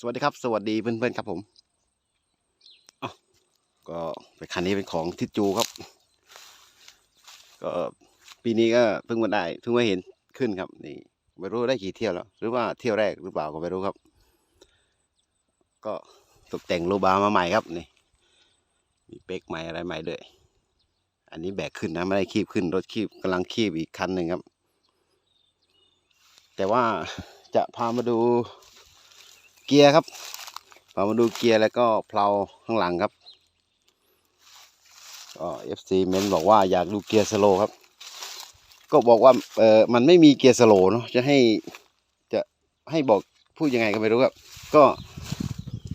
สวัสดีครับ สวัสดีเพื่อนๆครับผมอ้าวก็เป็นคันนี้เป็นของทิจูครับ ก็ปีนี้ก็เพิ่งมาได้เพิ่งมาเห็นขึ้นครับ นี่ไม่รู้ได้กี่เที่ยวแล้ว หรือว่าเที่ยวแรกหรือเปล่าก็ไม่รู้ครับ ก็ตกแต่งโลบาร์มาใหม่ครับนี่มีเป๊กใหม่อะไรใหม่ด้วย อันนี้แบกขึ้นนะไม่ได้คีบขึ้นรถคีบกำลังคีบอีกคันหนึ่งครับ แต่ว่าจะพามาดู เกียร์ครับพามาดูเกียร์แล้วก็เพลาข้างหลังครับก็เอฟซีเมนบอกว่าอยากดูเกียร์สโลครับ ก็บอกว่าเออมันไม่มีเกียร์สโลเนาะจะให้จะให้บอกพูดยังไงก็ไม่รู้ครับ ก็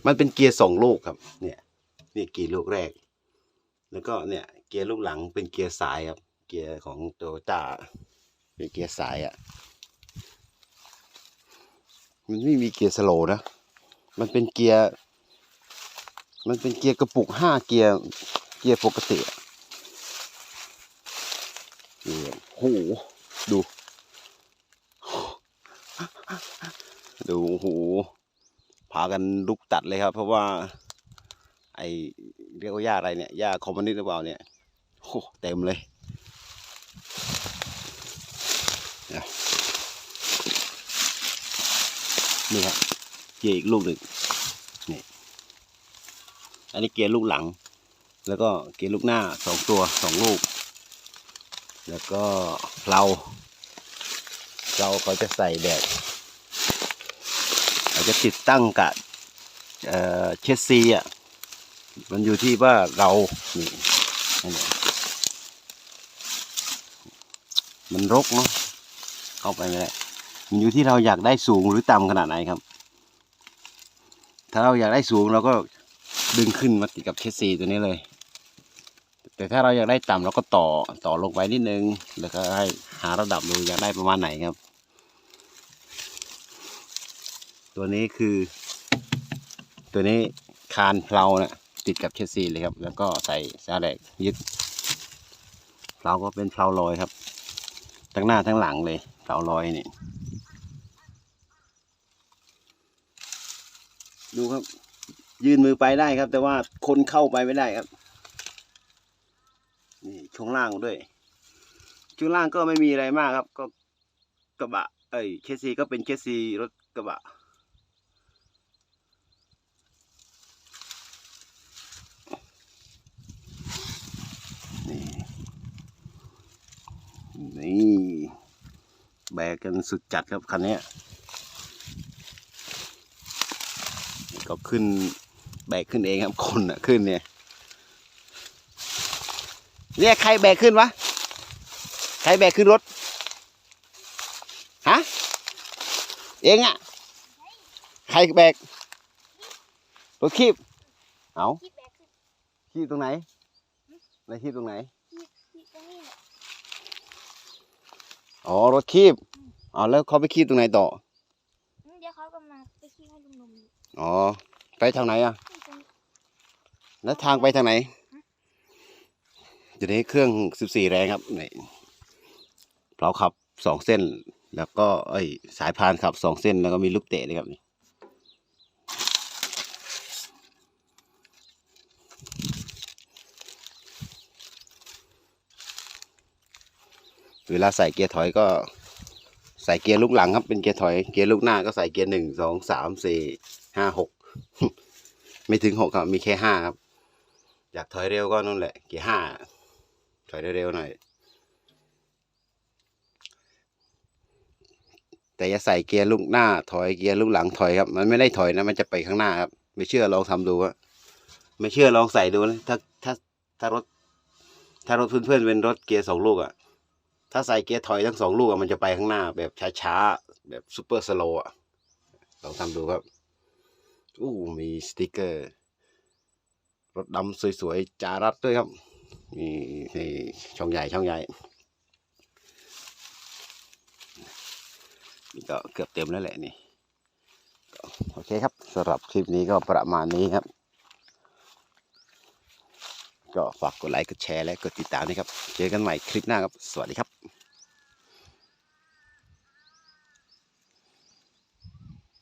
มันเป็นเกียร์สองลูกครับ เนี่ยนี่เกียร์ลูกแรก แล้วก็เนี่ยเกียร์ลูกหลังเป็นเกียร์สายครับ เกียร์ของโตโยต้าเป็นเกียร์สายอะ่ะมันไม่มีเกียร์สโลนะ มันเป็นเกียร์ มันเป็นเกียร์กระปุกห้าเกียร์ เกียร์ปกติอะนี่โอ้โหดู ดูโอ้โหพากันลุกตัดเลยครับ เพราะว่า ไอเรียกว่าหญ้าอะไรเนี่ยหญ้าคอมมิวนิสต์หรือเปล่าเนี่ยโอ้เต็มเลยเดี๋ยนี่ครับ เกียร์อีกลูกหนึ่งนี่อันนี้เกียร์ลูกหลัง แล้วก็เกียร์ลูกหน้าสองตัวสองลูก แล้วก็เราเราเขาจะใส่แบบอาจจะติดตั้งกับเอ่อเชสซีอะมันอยู่ที่ว่าเรานี่นั่มันรกเนาะเข้าไปไม่ได้มันอยู่ที่เราอยากได้สูงหรือต่ำขนาดไหนครับ ถ้าเราอยากได้สูงเราก็ดึงขึ้นมาติดกับเชสซีตัวนี้เลย แต่ถ้าเราอยากได้ต่ำเราก็ต่อต่อลงไปนิดนึง แล้วก็ให้หาระดับดูอยากได้ประมาณไหนครับ ตัวนี้คือ ตัวนี้คานเพลานะติดกับเชสซีเลยครับ แล้วก็ใส่ซาแหลกยึดเพลาก็เป็นเพลาลอยครับ ทั้งหน้าทั้งหลังเลยเพลาลอยนี่ ดูครับ ยื่นมือไปได้ครับ แต่ว่าคนเข้าไปไม่ได้ครับ นี่ช่วงล่างด้วย ช่วงล่างก็ไม่มีอะไรมากครับ ก็กระบะ เอ้ยเคสซีก็เป็นเคสซีรถกระบะนี่นี่แบกกันสุดจัดครับคันนี้ เนี้ยก็ขึ้นแบกขึ้นเองครับคนอะขึ้นเนี่ยเรียกใครแบกขึ้นวะใครแบกขึ้นรถฮะเองอะใครแบกรถคีบเอาที่แบกขึ้นคีบตรงไหนไหนคีบตรงไหนที่ที่ตรงนี้แหละอ๋อรถคีบอ๋อแล้วเขาไปคีบตรงไหนต่ออืมเดี๋ยวเขาก็มาไปขี้ให้ลุงนม อ๋อ ไปทางไหนอะ แล้วทางไปทางไหนอยู่ในเครื่อง14แรงครับนี่เราขับสองเส้น แล้วก็เอ้ยสายพานขับสองเส้นแล้วก็มีลูกเตะเลยครับนี่เวลาใส่เกียร์ถอยก็ใส่เกียร์ลูกหลังครับเป็นเกียร์ถอย เกียร์ลูกหน้าก็ใส่เกียร์หนึ่งสองสามสี่ ห้าหกไม่ถึงหกครับมีแค่ห้าครับ อยากถอยเร็วก็นั่นแหละเกียร์ห้าถอยเร็วๆหน่อย แต่อย่าใส่เกียร์ลูกหน้า ถอยเกียร์ลูกหลังถอยครับ มันไม่ได้ถอยนะมันจะไปข้างหน้าครับ ไม่เชื่อลองทำดูว่าไม่เชื่อลองใส่ดูนะถ้าถ้าถ้ารถ ถ้ารถเพื่อนๆเป็นรถเกียร์สองลูกอะ่ะถ้าใส่เกียร์ถอยทั้งสองลูกอะมันจะไปข้างหน้า แบบช้าๆแบบซูเปอร์สโลว์อะลองทำดูครับ อู้มีสติกเกอร์รถดำสวยๆจารัดด้วยครับนี่นี่ช่องใหญ่ช่องใหญ่นี่ก็เกือบเต็มแล้วแหละนี่โอเคครับสำหรับคลิปนี้ก็ประมาณนี้ครับ ก็ฝากกดไลค์กดแชร์และกดติดตามนะครับ เจอกันใหม่คลิปหน้าครับ สวัสดีครับ